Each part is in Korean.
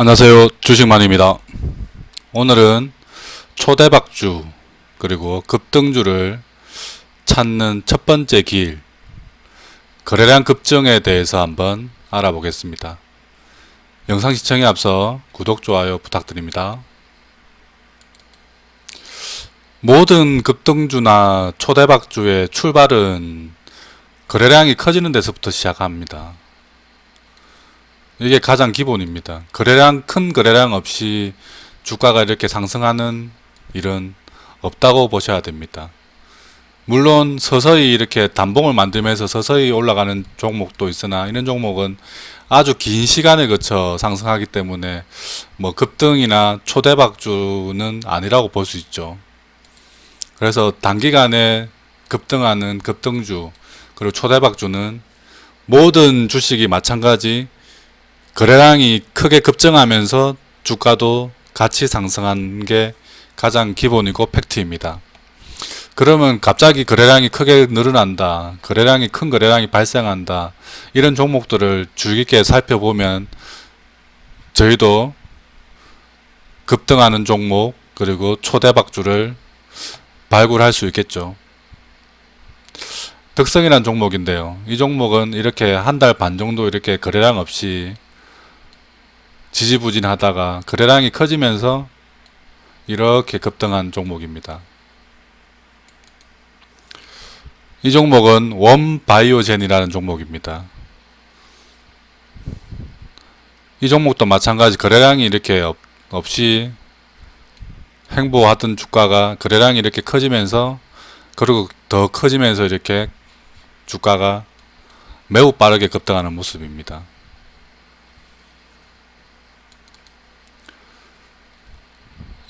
안녕하세요. 주식만입니다. 오늘은 초대박주 그리고 급등주를 찾는 첫 번째 길 거래량 급증에 대해서 한번 알아보겠습니다. 영상 시청에 앞서 구독, 좋아요 부탁드립니다. 모든 급등주나 초대박주의 출발은 거래량이 커지는 데서부터 시작합니다. 이게 가장 기본입니다. 거래량 큰 거래량 없이 주가가 이렇게 상승하는 일은 없다고 보셔야 됩니다. 물론 서서히 이렇게 단봉을 만들면서 서서히 올라가는 종목도 있으나 이런 종목은 아주 긴 시간을 거쳐 상승하기 때문에 뭐 급등이나 초대박주는 아니라고 볼 수 있죠. 그래서 단기간에 급등하는 급등주 그리고 초대박주는 모든 주식이 마찬가지 거래량이 크게 급증하면서 주가도 같이 상승한 게 가장 기본이고 팩트입니다. 그러면 갑자기 거래량이 크게 늘어난다. 거래량이 큰 거래량이 발생한다. 이런 종목들을 주의 깊게 살펴보면 저희도 급등하는 종목 그리고 초대박주를 발굴할 수 있겠죠. 특성이란 종목인데요. 이 종목은 이렇게 한 달 반 정도 이렇게 거래량 없이 지지부진하다가 거래량이 커지면서 이렇게 급등한 종목입니다. 이 종목은 원바이오젠이라는 종목입니다. 이 종목도 마찬가지 거래량이 이렇게 없, 없이 행보하던 주가가 거래량이 이렇게 커지면서 그리고 더 커지면서 이렇게 주가가 매우 빠르게 급등하는 모습입니다.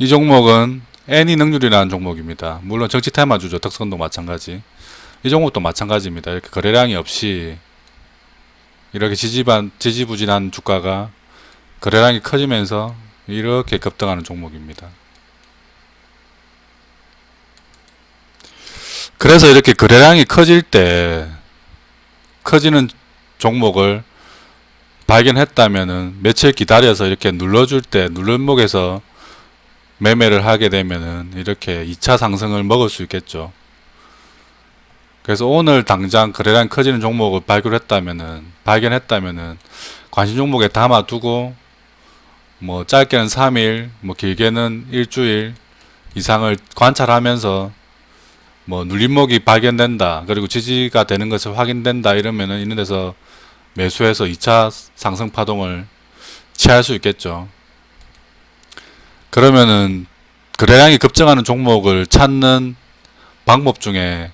이 종목은 애니 능률이라는 종목입니다. 물론 정치 테마주죠. 특성도 마찬가지. 이 종목도 마찬가지입니다. 이렇게 거래량이 없이 이렇게 지지반, 지지부진한 주가가 거래량이 커지면서 이렇게 급등하는 종목입니다. 그래서 이렇게 거래량이 커질 때 커지는 종목을 발견했다면은 며칠 기다려서 이렇게 눌러줄 때 눌림목에서 매매를 하게 되면은 이렇게 2차 상승을 먹을 수 있겠죠. 그래서 오늘 당장 거래량 커지는 종목을 발견했다면은 발견했다면은 관심 종목에 담아두고 뭐 짧게는 3일, 뭐 길게는 일주일 이상을 관찰하면서 뭐 눌림목이 발견된다 그리고 지지가 되는 것을 확인된다 이러면은 이런 데서 매수해서 2차 상승 파동을 취할 수 있겠죠. 그러면은 거래량이 급증하는 종목을 찾는 방법 중에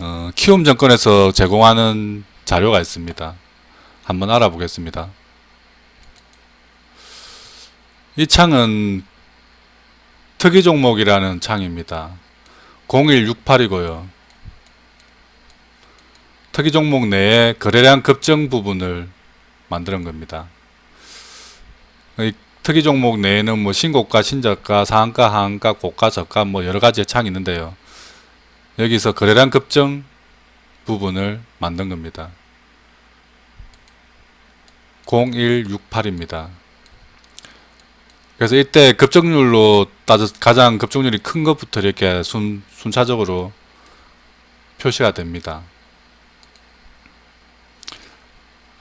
어, 키움증권에서 제공하는 자료가 있습니다. 한번 알아보겠습니다. 이 창은 특이 종목이라는 창입니다. 0168이고요. 특이 종목 내에 거래량 급증 부분을 만드는 겁니다. 이 특이 종목 내에는 뭐 신고가, 신저가, 상한가, 하한가, 고가, 저가 뭐 여러 가지의 창이 있는데요. 여기서 거래량 급증 부분을 만든 겁니다. 0168입니다. 그래서 이때 급증률로 따져 가장 급증률이 큰 것부터 이렇게 순, 순차적으로 표시가 됩니다.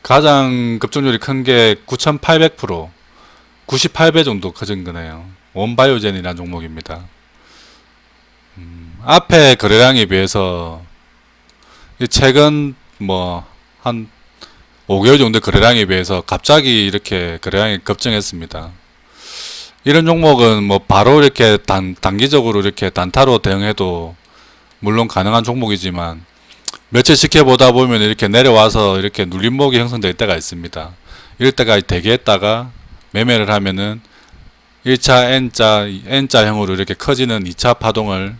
가장 급증률이 큰 게 9,800%, 98배 정도 커진 거네요. 원바이오젠이라는 종목입니다. 음, 앞에 거래량에 비해서 이 최근 뭐 한 5개월 정도 거래량에 비해서 갑자기 이렇게 거래량이 급증했습니다. 이런 종목은 뭐 바로 이렇게 단, 단기적으로 이렇게 단타로 대응해도 물론 가능한 종목이지만 며칠 지켜보다 보면 이렇게 내려와서 이렇게 눌림목이 형성될 때가 있습니다. 이럴 때가 대기했다가 매매를 하면은 1차 N자, N자형으로 이렇게 커지는 2차 파동을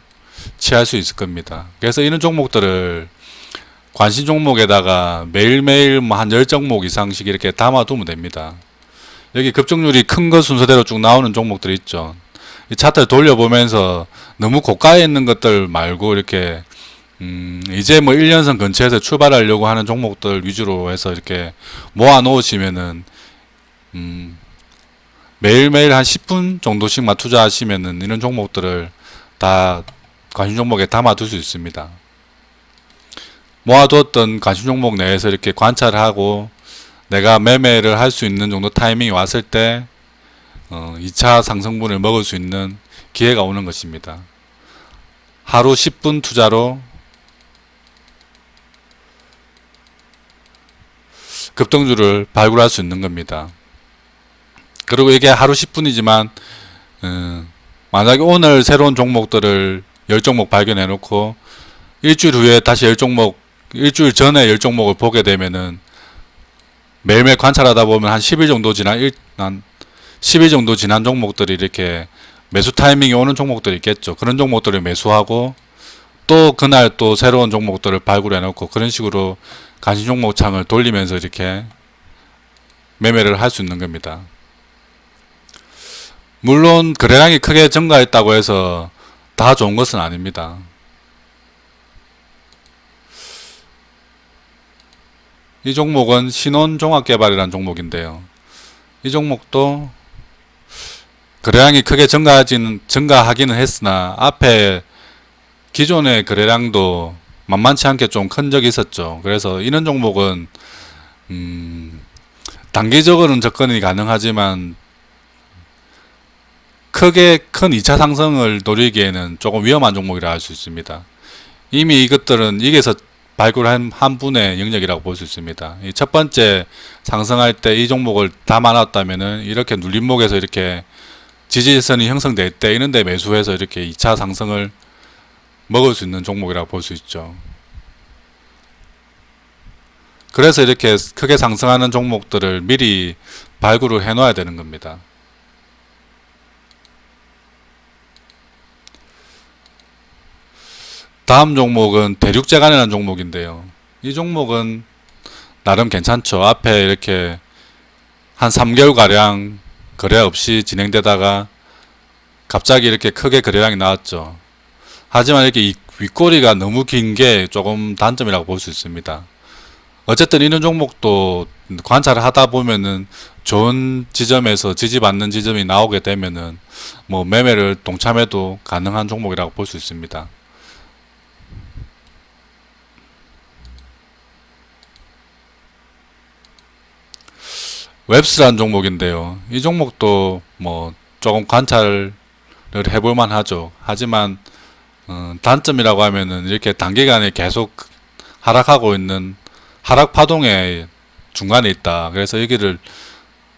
취할 수 있을 겁니다. 그래서 이런 종목들을 관심 종목에다가 매일매일 뭐 한 10종목 이상씩 이렇게 담아두면 됩니다. 여기 급증률이 큰거 순서대로 쭉 나오는 종목들이 있죠. 이 차트를 돌려보면서 너무 고가에 있는 것들 말고 이렇게 음 이제 뭐 1년선 근처에서 출발하려고 하는 종목들 위주로 해서 이렇게 모아 놓으시면은 음 매일매일 한 10분 정도씩만 투자하시면은 이런 종목들을 다 관심 종목에 담아둘 수 있습니다. 모아두었던 관심 종목 내에서 이렇게 관찰을 하고 내가 매매를 할 수 있는 정도 타이밍이 왔을 때 어, 2차 상승분을 먹을 수 있는 기회가 오는 것입니다. 하루 10분 투자로 급등주를 발굴할 수 있는 겁니다. 그리고 이게 하루 10분이지만 음, 만약에 오늘 새로운 종목들을 10종목 발견해 놓고 일주일 후에 다시 10종목 일주일 전에 10종목을 보게 되면은 매일매일 관찰하다 보면 한 10일 정도 지난 일, 한 10일 정도 지난 종목들이 이렇게 매수 타이밍이 오는 종목들이 있겠죠. 그런 종목들을 매수하고 또 그날 또 새로운 종목들을 발굴해 놓고 그런 식으로 관심 종목 창을 돌리면서 이렇게 매매를 할 수 있는 겁니다. 물론 거래량이 크게 증가했다고 해서 다 좋은 것은 아닙니다. 이 종목은 신혼종합개발이라는 종목인데요. 이 종목도 거래량이 크게 증가하지는 증가하기는 했으나 앞에 기존의 거래량도 만만치 않게 좀 큰 적이 있었죠. 그래서 이런 종목은 음, 단기적으로는 접근이 가능하지만 크게 큰 2차 상승을 노리기에는 조금 위험한 종목이라 할 수 있습니다. 이미 이것들은 이게서 발굴한 한 분의 영역이라고 볼 수 있습니다. 이첫 번째 상승할 때 이 종목을 담아놨다면은 이렇게 눌림목에서 이렇게 지지선이 형성될 때 이런 데 매수해서 이렇게 2차 상승을 먹을 수 있는 종목이라고 볼 수 있죠. 그래서 이렇게 크게 상승하는 종목들을 미리 발굴을 해 놔야 되는 겁니다. 다음 종목은 대륙재간이라는 종목인데요. 이 종목은 나름 괜찮죠. 앞에 이렇게 한 3개월 가량 거래 없이 진행되다가 갑자기 이렇게 크게 거래량이 나왔죠. 하지만 이렇게 이 윗꼬리가 너무 긴 게 조금 단점이라고 볼 수 있습니다. 어쨌든 이런 종목도 관찰을 하다 보면은 좋은 지점에서 지지받는 지점이 나오게 되면은 뭐 매매를 동참해도 가능한 종목이라고 볼 수 있습니다. 웹스라는 종목인데요. 이 종목도 뭐 조금 관찰을 해볼 만하죠. 하지만 어, 단점이라고 하면은 이렇게 단기간에 계속 하락하고 있는 하락 파동의 중간에 있다. 그래서 여기를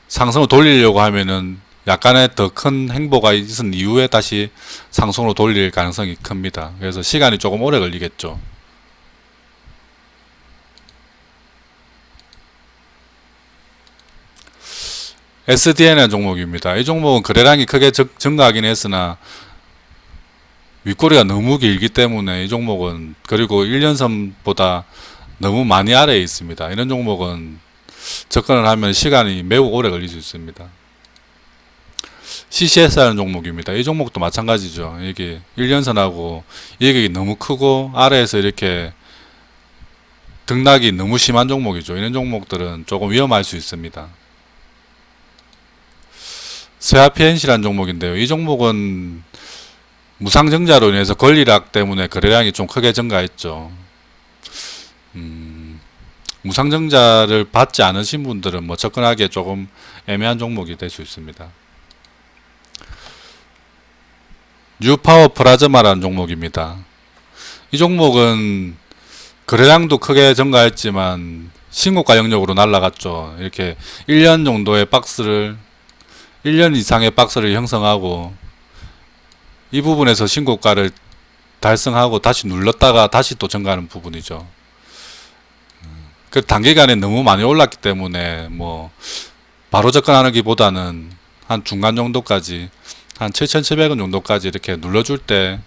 상승을 돌리려고 하면은 약간의 더 큰 행보가 있은 이후에 다시 상승으로 돌릴 가능성이 큽니다. 그래서 시간이 조금 오래 걸리겠죠. SDN이라는 종목입니다. 이 종목은 거래량이 크게 증- 증가하긴 했으나 윗꼬리가 너무 길기 때문에 이 종목은 그리고 1년선보다 너무 많이 아래에 있습니다. 이런 종목은 접근을 하면 시간이 매우 오래 걸릴 수 있습니다. CCS라는 종목입니다. 이 종목도 마찬가지죠. 이게 1년선하고 이게 너무 크고 아래에서 이렇게 등락이 너무 심한 종목이죠. 이런 종목들은 조금 위험할 수 있습니다. 세아피엔시라는 종목인데요. 이 종목은 무상증자로 인해서 권리락 때문에 거래량이 좀 크게 증가했죠. 음, 무상증자를 받지 않으신 분들은 뭐 접근하기에 조금 애매한 종목이 될 수 있습니다. 뉴파워 플라즈마라는 종목입니다. 이 종목은 거래량도 크게 증가했지만 신고가 영역으로 날아갔죠. 이렇게 1년 정도의 박스를 1년 이상의 박스를 형성하고 이 부분에서 신고가를 달성하고 다시 눌렀다가 다시 또 증가하는 부분이죠. 그 단기간에 너무 많이 올랐기 때문에 뭐 바로 접근하기보다는 한 중간 정도까지 한 7,700원 정도까지 이렇게 눌러줄 때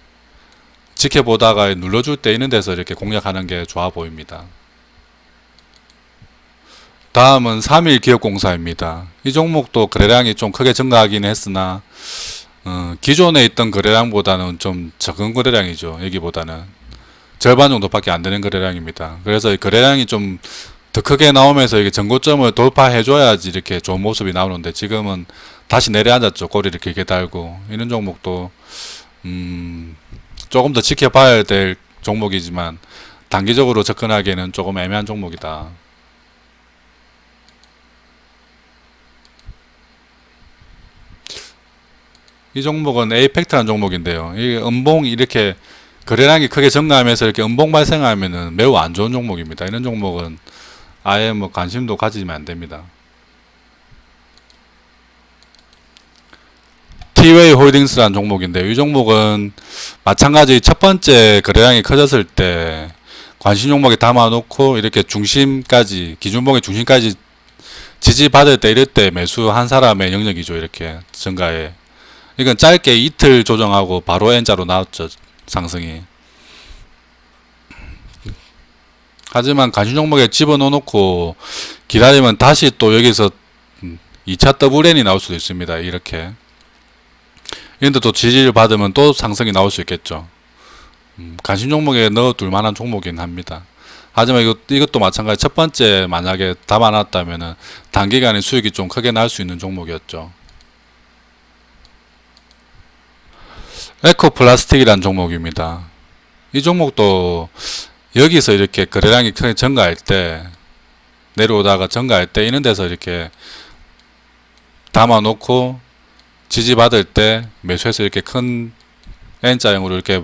지켜보다가 눌러줄 때 있는 데서 이렇게 공략하는 게 좋아 보입니다. 다음은 3일 기업공사입니다. 이 종목도 거래량이 좀 크게 증가하긴 했으나 어, 기존에 있던 거래량보다는 좀 적은 거래량이죠. 여기보다는 절반 정도밖에 안 되는 거래량입니다. 그래서 이 거래량이 좀 더 크게 나오면서 이게 전고점을 돌파해줘야지 이렇게 좋은 모습이 나오는데 지금은 다시 내려앉았죠. 꼬리를 길게 달고 이런 종목도 음, 조금 더 지켜봐야 될 종목이지만 단기적으로 접근하기에는 조금 애매한 종목이다. 이 종목은 에이펙트라는 종목인데요. 이 음봉 이렇게 거래량이 크게 증가하면서 이렇게 음봉 발생하면은 매우 안 좋은 종목입니다. 이런 종목은 아예 뭐 관심도 가지면 안 됩니다. 티웨이 홀딩스라는 종목인데 이 종목은 마찬가지 첫 번째 거래량이 커졌을 때 관심 종목에 담아놓고 이렇게 중심까지 기준봉의 중심까지 지지받을 때 이럴 때 매수한 사람의 영역이죠 이렇게 증가에 이건 짧게 이틀 조정하고 바로 N자로 나왔죠 상승이 하지만 관심 종목에 집어넣어 놓고 기다리면 다시 또 여기서 2차 더블 N이 나올 수도 있습니다 이렇게 이런데 또 지지를 받으면 또 상승이 나올 수 있겠죠. 음, 관심 종목에 넣어둘 만한 종목이긴 합니다. 하지만 이것, 이것도 마찬가지 첫 번째 만약에 담아놨다면은 단기간에 수익이 좀 크게 날 수 있는 종목이었죠. 에코 플라스틱이라는 종목입니다. 이 종목도 여기서 이렇게 거래량이 크게 증가할 때 내려오다가 증가할 때 이런 데서 이렇게 담아놓고 지지받을 때 매수해서 이렇게 큰 N자형으로 이렇게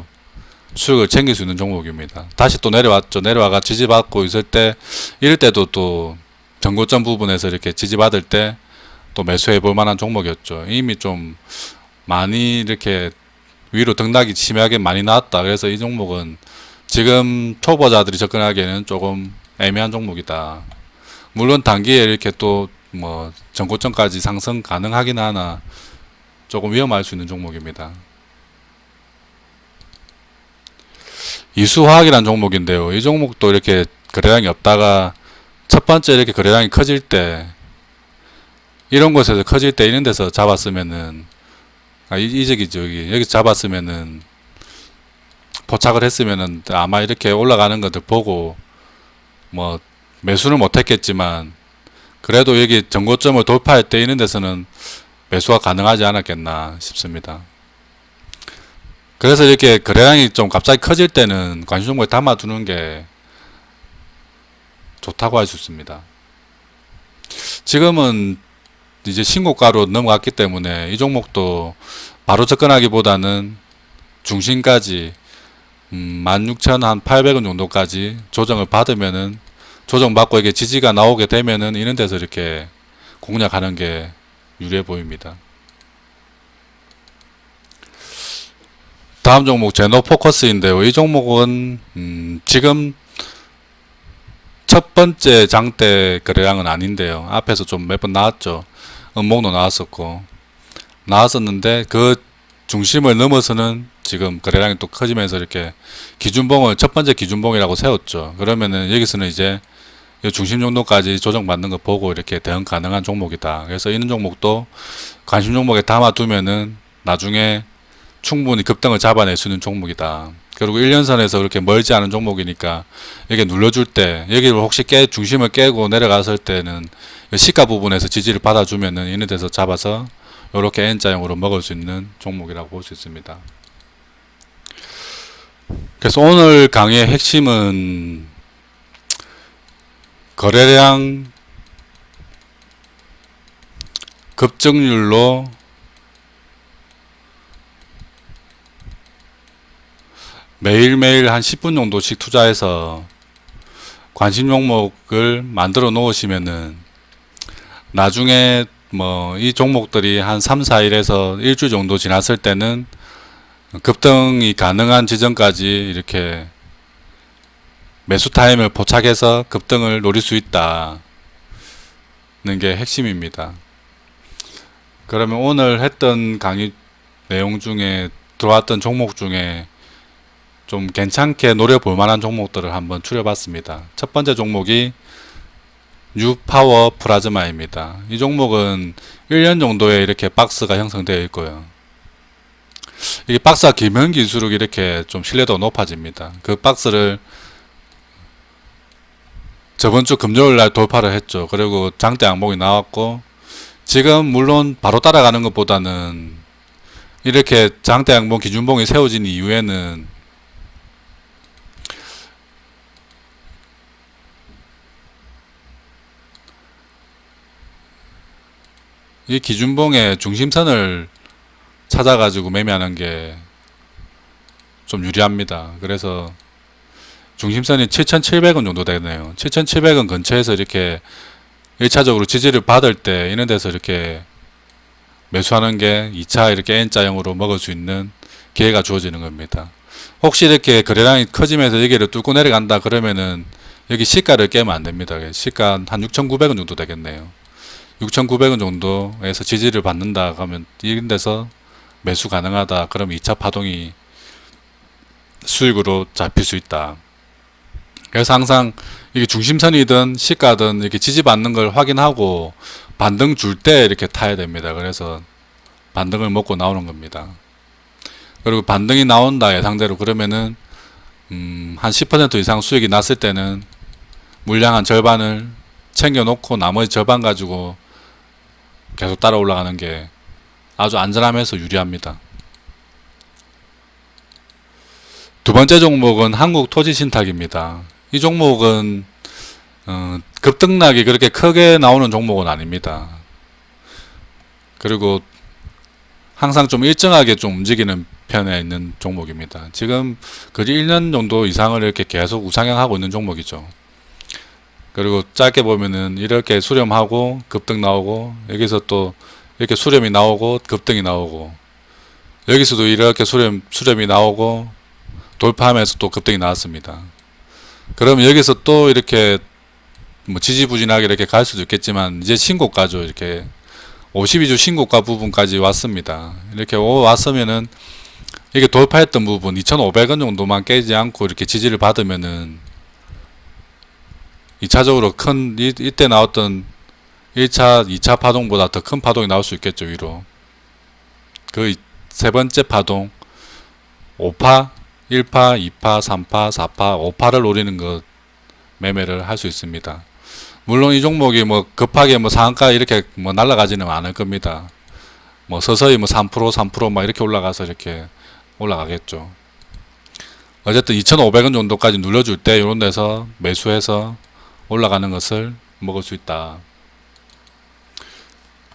수익을 챙길 수 있는 종목입니다. 다시 또 내려왔죠. 내려와가 지지받고 있을 때 이럴 때도 또 전고점 부분에서 이렇게 지지받을 때 또 매수해 볼 만한 종목이었죠. 이미 좀 많이 이렇게 위로 등락이 심하게 많이 나왔다. 그래서 이 종목은 지금 초보자들이 접근하기에는 조금 애매한 종목이다. 물론 단기에 이렇게 또 뭐 전고점까지 상승 가능하긴 하나 조금 위험할 수 있는 종목입니다. 이수화학이라는 종목인데요. 이 종목도 이렇게 거래량이 없다가 첫 번째 이렇게 거래량이 커질 때 이런 곳에서 커질 때 이런 데서 잡았으면은 아, 이, 이적이죠 여기 여기 잡았으면은 포착을 했으면은 아마 이렇게 올라가는 것들 보고 뭐 매수는 못했겠지만 그래도 여기 전고점을 돌파할 때 이런 데서는 매수가 가능하지 않았겠나 싶습니다. 그래서 이렇게 거래량이 좀 갑자기 커질 때는 관심 종목에 담아두는 게 좋다고 할 수 있습니다. 지금은 이제 신고가로 넘어갔기 때문에 이 종목도 바로 접근하기보다는 중심까지 음, 16,800원 정도까지 조정을 받으면은 조정받고 이게 지지가 나오게 되면은 이런 데서 이렇게 공략하는 게 유리해 보입니다. 다음 종목 제노 포커스인데요. 이 종목은 음, 지금 첫 번째 장대 거래량은 아닌데요. 앞에서 좀 몇 번 나왔죠. 음목도 나왔었고 나왔었는데 그 중심을 넘어서는 지금 거래량이 또 커지면서 이렇게 기준봉을 첫 번째 기준봉이라고 세웠죠. 그러면은 여기서는 이제 이 중심 정도까지 조정받는 거 보고 이렇게 대응 가능한 종목이다. 그래서 이런 종목도 관심 종목에 담아두면은 나중에 충분히 급등을 잡아낼 수 있는 종목이다. 그리고 1년선에서 그렇게 멀지 않은 종목이니까 이게 눌러줄 때 여기를 혹시 깨 중심을 깨고 내려갔을 때는 시가 부분에서 지지를 받아주면은 이런 데서 잡아서 이렇게 N자형으로 먹을 수 있는 종목이라고 볼 수 있습니다. 그래서 오늘 강의의 핵심은 거래량 급증률로 매일매일 한 10분 정도씩 투자해서 관심 종목을 만들어 놓으시면은 나중에 뭐 이 종목들이 한 3, 4일에서 일주일 정도 지났을 때는 급등이 가능한 지점까지 이렇게 매수 타임을 포착해서 급등을 노릴 수 있다는 게 핵심입니다. 그러면 오늘 했던 강의 내용 중에 들어왔던 종목 중에 좀 괜찮게 노려볼 만한 종목들을 한번 추려봤습니다. 첫 번째 종목이 뉴파워 플라즈마입니다. 이 종목은 1년 정도에 이렇게 박스가 형성되어 있고요. 이게 박스가 길면 길수록 이렇게 좀 신뢰도가 높아집니다. 그 박스를 저번 주 금요일 날 돌파를 했죠. 그리고 장대 항목이 나왔고 지금 물론 바로 따라가는 것보다는 이렇게 장대 양봉 기준봉이 세워진 이후에는 이 기준봉의 중심선을 찾아가지고 매매하는 게 좀 유리합니다. 그래서 중심선이 7,700원 정도 되네요. 7,700원 근처에서 이렇게 1차적으로 지지를 받을 때 이런 데서 이렇게 매수하는 게 2차 이렇게 N자형으로 먹을 수 있는 기회가 주어지는 겁니다. 혹시 이렇게 거래량이 커지면서 여기를 뚫고 내려간다 그러면은 여기 시가를 깨면 안 됩니다. 시가 한 6,900원 정도 되겠네요. 6,900원 정도에서 지지를 받는다 하면 이런 데서 매수 가능하다. 그럼 2차 파동이 수익으로 잡힐 수 있다. 그래서 항상 이게 중심선이든 시가든 이렇게 지지받는 걸 확인하고 반등 줄 때 이렇게 타야 됩니다. 그래서 반등을 먹고 나오는 겁니다. 그리고 반등이 나온다 예상대로 그러면은 음, 한 10% 이상 수익이 났을 때는 물량 한 절반을 챙겨 놓고 나머지 절반 가지고 계속 따라 올라가는 게 아주 안전하면서 유리합니다. 두 번째 종목은 한국 토지 신탁입니다. 이 종목은 어, 급등락이 그렇게 크게 나오는 종목은 아닙니다. 그리고 항상 좀 일정하게 좀 움직이는 편에 있는 종목입니다. 지금 거의 1년 정도 이상을 이렇게 계속 우상향하고 있는 종목이죠. 그리고 짧게 보면은 이렇게 수렴하고 급등 나오고 여기서 또 이렇게 수렴이 나오고 급등이 나오고 여기서도 이렇게 수렴 수렴이 나오고 돌파하면서 또 급등이 나왔습니다. 그럼 여기서 또 이렇게 뭐 지지부진하게 이렇게 갈 수도 있겠지만 이제 신고가죠. 이렇게 52주 신고가 부분까지 왔습니다. 이렇게 오- 왔으면은 이게 돌파했던 부분 2,500원 정도만 깨지 않고 이렇게 지지를 받으면은 2차적으로 큰 이, 이때 나왔던 1차, 2차 파동보다 더 큰 파동이 나올 수 있겠죠 위로. 그 세 번째 파동 5파, 1파, 2파, 3파, 4파, 5파를 노리는 것 매매를 할 수 있습니다. 물론 이 종목이 뭐 급하게 뭐 상한가 이렇게 뭐 날아가지는 않을 겁니다. 뭐 서서히 뭐 3%, 3%막 이렇게 올라가서 이렇게 올라가겠죠. 어쨌든 2,500원 정도까지 눌러줄 때 이런 데서 매수해서 올라가는 것을 먹을 수 있다.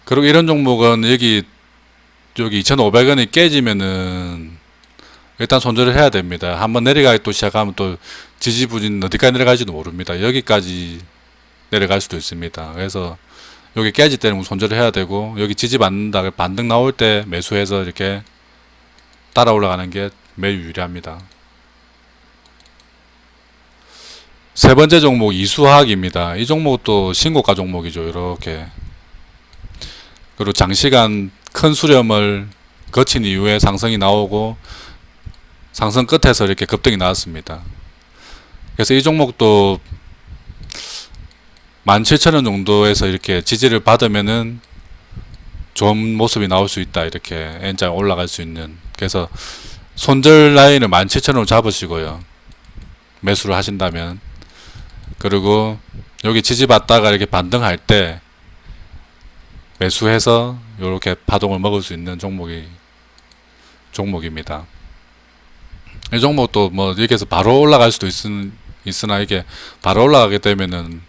그리고 이런 종목은 여기 여기 2,500원이 깨지면은 일단 손절을 해야 됩니다. 한번 내려가기 또 시작하면 또 지지부진 어디까지 내려갈지도 모릅니다. 여기까지 내려갈 수도 있습니다. 그래서 여기 깨질 때는 손절을 해야 되고 여기 지지 받는다 반등 나올 때 매수해서 이렇게 따라 올라가는 게 매우 유리합니다. 세 번째 종목 이수화학입니다. 이 종목도 신고가 종목이죠. 이렇게 그리고 장시간 큰 수렴을 거친 이후에 상승이 나오고 상승 끝에서 이렇게 급등이 나왔습니다. 그래서 이 종목도 17,000원 정도에서 이렇게 지지를 받으면은 좋은 모습이 나올 수 있다. 이렇게 N자 올라갈 수 있는. 그래서 손절 라인을 17,000원으로 잡으시고요. 매수를 하신다면. 그리고 여기 지지받다가 이렇게 반등할 때 매수해서 이렇게 파동을 먹을 수 있는 종목이 종목입니다. 이 종목도 뭐 이렇게 해서 바로 올라갈 수도 있, 있으나 이게 바로 올라가게 되면은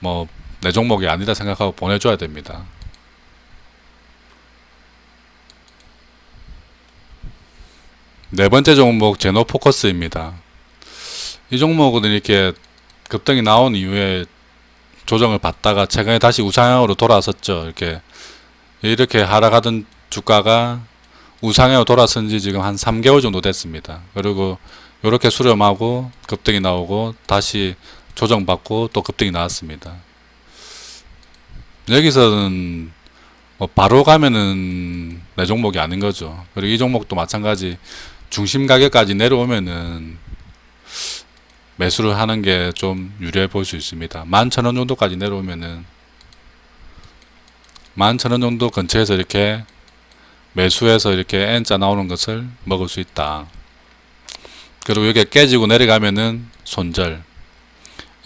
뭐 내 종목이 아니다 생각하고 보내줘야 됩니다. 네 번째 종목 제노 포커스입니다. 이 종목은 이렇게 급등이 나온 이후에 조정을 받다가 최근에 다시 우상향으로 돌아섰죠. 이렇게 이렇게 하락하던 주가가 우상향으로 돌아선 지 지금 한 3개월 정도 됐습니다. 그리고 이렇게 수렴하고 급등이 나오고 다시 조정받고 또 급등이 나왔습니다. 여기서는 뭐 바로 가면은 내 종목이 아닌 거죠. 그리고 이 종목도 마찬가지 중심 가격까지 내려오면은 매수를 하는 게 좀 유리해 보일 수 있습니다. 11,000원 정도까지 내려오면은 11,000원 정도 근처에서 이렇게 매수해서 이렇게 N자 나오는 것을 먹을 수 있다. 그리고 이게 깨지고 내려가면은 손절.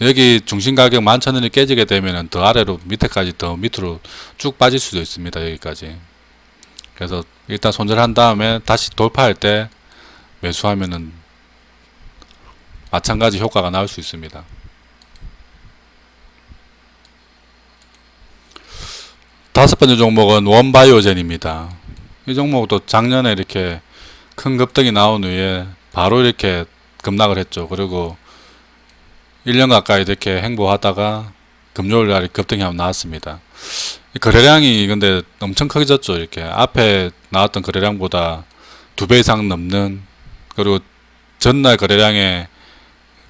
여기 중심 가격 11,000원이 깨지게 되면은 더 아래로 밑에까지 더 밑으로 쭉 빠질 수도 있습니다. 여기까지. 그래서 일단 손절한 다음에 다시 돌파할 때 매수하면은 마찬가지 효과가 나올 수 있습니다. 다섯 번째 종목은 원바이오젠입니다. 이 종목도 작년에 이렇게 큰 급등이 나온 후에 바로 이렇게 급락을 했죠. 그리고 1년 가까이 이렇게 행보하다가 금요일 날에 급등이 한번 나왔습니다. 이 거래량이 근데 엄청 크게 졌죠. 이렇게 앞에 나왔던 거래량보다 두 배 이상 넘는 그리고 전날 거래량의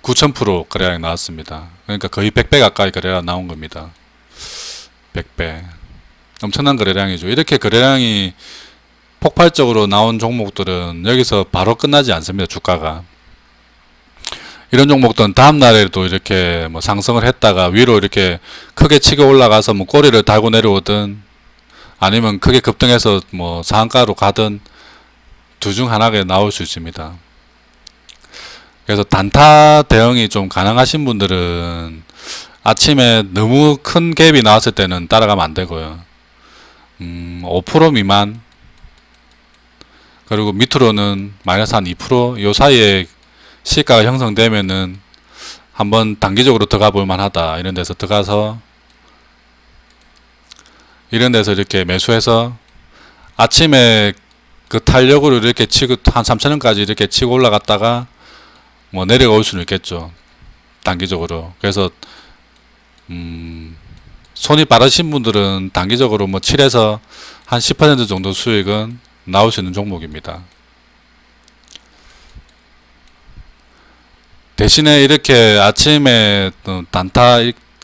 9,000% 거래량이 나왔습니다. 그러니까 거의 100배 가까이 거래량 나온 겁니다. 100배. 엄청난 거래량이죠. 이렇게 거래량이 폭발적으로 나온 종목들은 여기서 바로 끝나지 않습니다. 주가가. 이런 종목들은 다음 날에도 이렇게 뭐 상승을 했다가 위로 이렇게 크게 치고 올라가서 뭐 꼬리를 달고 내려오든 아니면 크게 급등해서 뭐 상한가로 가든 둘중 하나가 나올 수 있습니다. 그래서 단타 대응이 좀 가능하신 분들은 아침에 너무 큰 갭이 나왔을 때는 따라가면 안 되고요. 음, 5% 미만 그리고 밑으로는 마이너스 한 2%요 사이에 시가가 형성되면은 한번 단기적으로 들어가 볼 만하다 이런 데서 들어가서 이런 데서 이렇게 매수해서 아침에 그 탄력으로 이렇게 치고 한 3천원까지 이렇게 치고 올라갔다가 뭐 내려올 수는 있겠죠 단기적으로 그래서 음 손이 빠르신 분들은 단기적으로 뭐 7에서 한 10% 정도 수익은 나올 수 있는 종목입니다. 대신에 이렇게 아침에 또 단타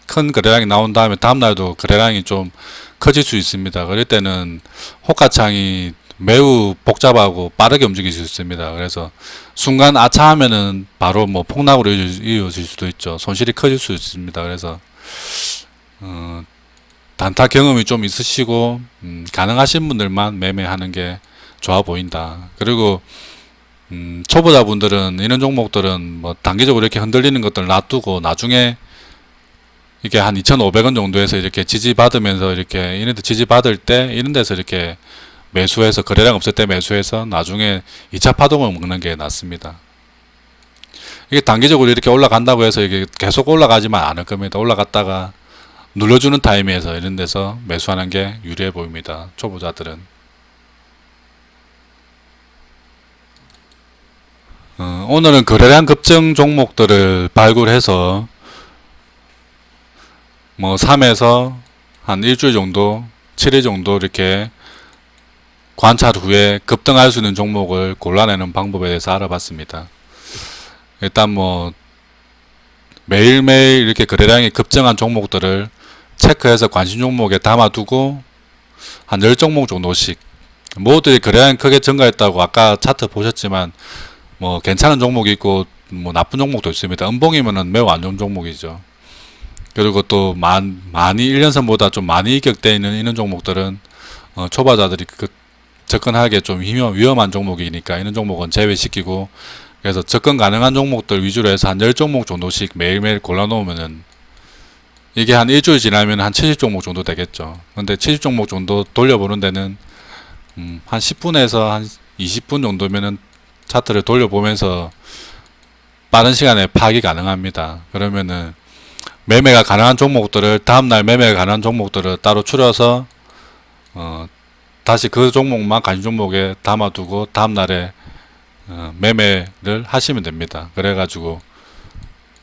큰 거래량이 나온 다음에 다음날도 거래량이 좀 커질 수 있습니다. 그럴 때는 호가창이 매우 복잡하고 빠르게 움직일 수 있습니다. 그래서 순간 아차하면은 바로 뭐 폭락으로 이어질- 수도 있죠. 손실이 커질 수 있습니다. 그래서 어, 단타 경험이 좀 있으시고 음, 가능하신 분들만 매매하는 게 좋아 보인다. 그리고 음, 초보자분들은 이런 종목들은 뭐 단기적으로 이렇게 흔들리는 것들 놔두고 나중에 이게 한 2,500원 정도에서 이렇게 지지받으면서 이렇게 이런 데 지지받을 때 이런 데서 이렇게 매수해서 거래량 없을 때 매수해서 나중에 2차 파동을 먹는 게 낫습니다. 이게 단기적으로 이렇게 올라간다고 해서 이게 계속 올라가지만 않을 겁니다. 올라갔다가 눌러주는 타임에서 이런 데서 매수하는 게 유리해 보입니다. 초보자들은. 어, 오늘은 거래량 급증 종목들을 발굴해서 뭐 3에서 한 일주일 정도, 7일 정도 이렇게 관찰 후에 급등할 수 있는 종목을 골라내는 방법에 대해서 알아봤습니다. 일단 뭐 매일매일 이렇게 거래량이 급증한 종목들을 체크해서 관심 종목에 담아두고 한 10종목 정도씩 모두의 거래량이 크게 증가했다고 아까 차트 보셨지만 뭐 괜찮은 종목이 있고 뭐 나쁜 종목도 있습니다. 음봉이면은 매우 안 좋은 종목이죠. 그리고 또 많, 많이 1년선보다 좀 많이 이격되어 있는 이런 종목들은 어, 초보자들이 그 접근하기에 좀 위험, 위험한 종목이니까 이런 종목은 제외시키고 그래서 접근 가능한 종목들 위주로 해서 한 10종목 정도씩 매일매일 골라놓으면은 이게 한 일주일 지나면 한 70종목 정도 되겠죠. 근데 70종목 정도 돌려보는 데는 음, 한 10분에서 한 20분 정도면은 차트를 돌려보면서 빠른 시간에 파악이 가능합니다. 그러면은 매매가 가능한 종목들을 다음날 매매가 가능한 종목들을 따로 추려서 어, 다시 그 종목만 관심 종목에 담아두고 다음날에 어, 매매를 하시면 됩니다. 그래가지고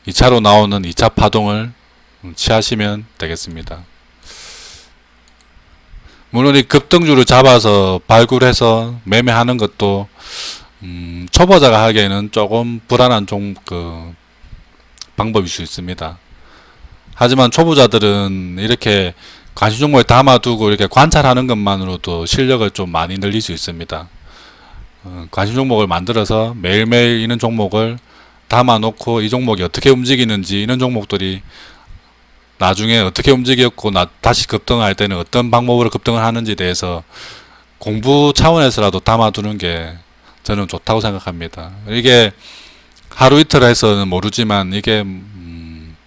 2차로 나오는 2차 파동을 음, 취하시면 되겠습니다. 물론 이 급등주를 잡아서 발굴해서 매매하는 것도 음, 초보자가 하기에는 조금 불안한 종, 그, 방법일 수 있습니다. 하지만 초보자들은 이렇게 관심 종목에 담아두고 이렇게 관찰하는 것만으로도 실력을 좀 많이 늘릴 수 있습니다. 어, 관심 종목을 만들어서 매일매일 이런 종목을 담아놓고 이 종목이 어떻게 움직이는지 이런 종목들이 나중에 어떻게 움직였고 나, 다시 급등할 때는 어떤 방법으로 급등을 하는지에 대해서 공부 차원에서라도 담아두는 게 저는 좋다고 생각합니다. 이게 하루 이틀 해서는 모르지만 이게 음,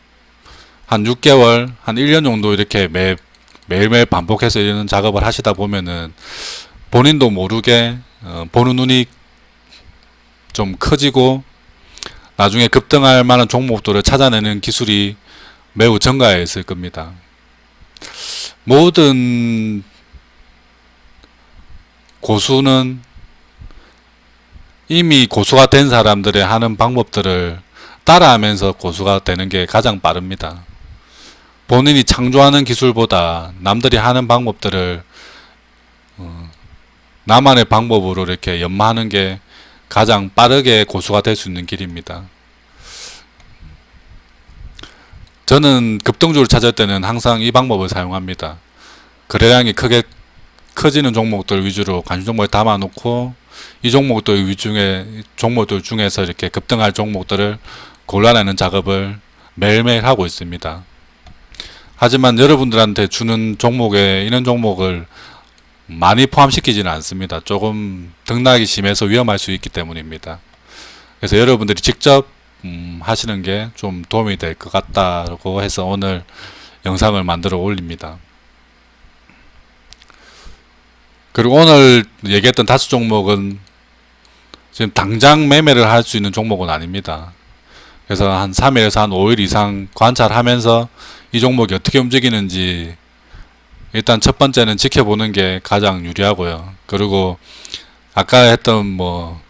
한 6개월, 한 1년 정도 이렇게 매, 매일매일 반복해서 이런 작업을 하시다 보면은 본인도 모르게 어, 보는 눈이 좀 커지고 나중에 급등할 만한 종목들을 찾아내는 기술이 매우 증가해 있을 겁니다. 모든 고수는 이미 고수가 된 사람들의 하는 방법들을 따라하면서 고수가 되는 게 가장 빠릅니다. 본인이 창조하는 기술보다 남들이 하는 방법들을 어, 나만의 방법으로 이렇게 연마하는 게 가장 빠르게 고수가 될 수 있는 길입니다. 저는 급등주를 찾을 때는 항상 이 방법을 사용합니다. 거래량이 크게 커지는 종목들 위주로 관심 종목에 담아놓고 이 종목들 위중에 종목들 중에서 이렇게 급등할 종목들을 골라내는 작업을 매일매일 하고 있습니다. 하지만 여러분들한테 주는 종목에 이런 종목을 많이 포함시키지는 않습니다. 조금 등락이 심해서 위험할 수 있기 때문입니다. 그래서 여러분들이 직접 음, 하시는 게 좀 도움이 될 것 같다고 해서 오늘 영상을 만들어 올립니다. 그리고 오늘 얘기했던 다섯 종목은 지금 당장 매매를 할 수 있는 종목은 아닙니다. 그래서 한 3일에서 한 5일 이상 관찰하면서 이 종목이 어떻게 움직이는지 일단 첫 번째는 지켜보는 게 가장 유리하고요. 그리고 아까 했던 뭐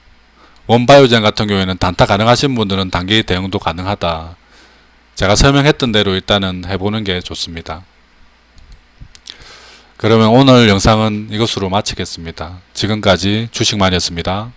원바이오젠 같은 경우에는 단타 가능하신 분들은 단기 대응도 가능하다. 제가 설명했던 대로 일단은 해보는 게 좋습니다. 그러면 오늘 영상은 이것으로 마치겠습니다. 지금까지 주식만이었습니다.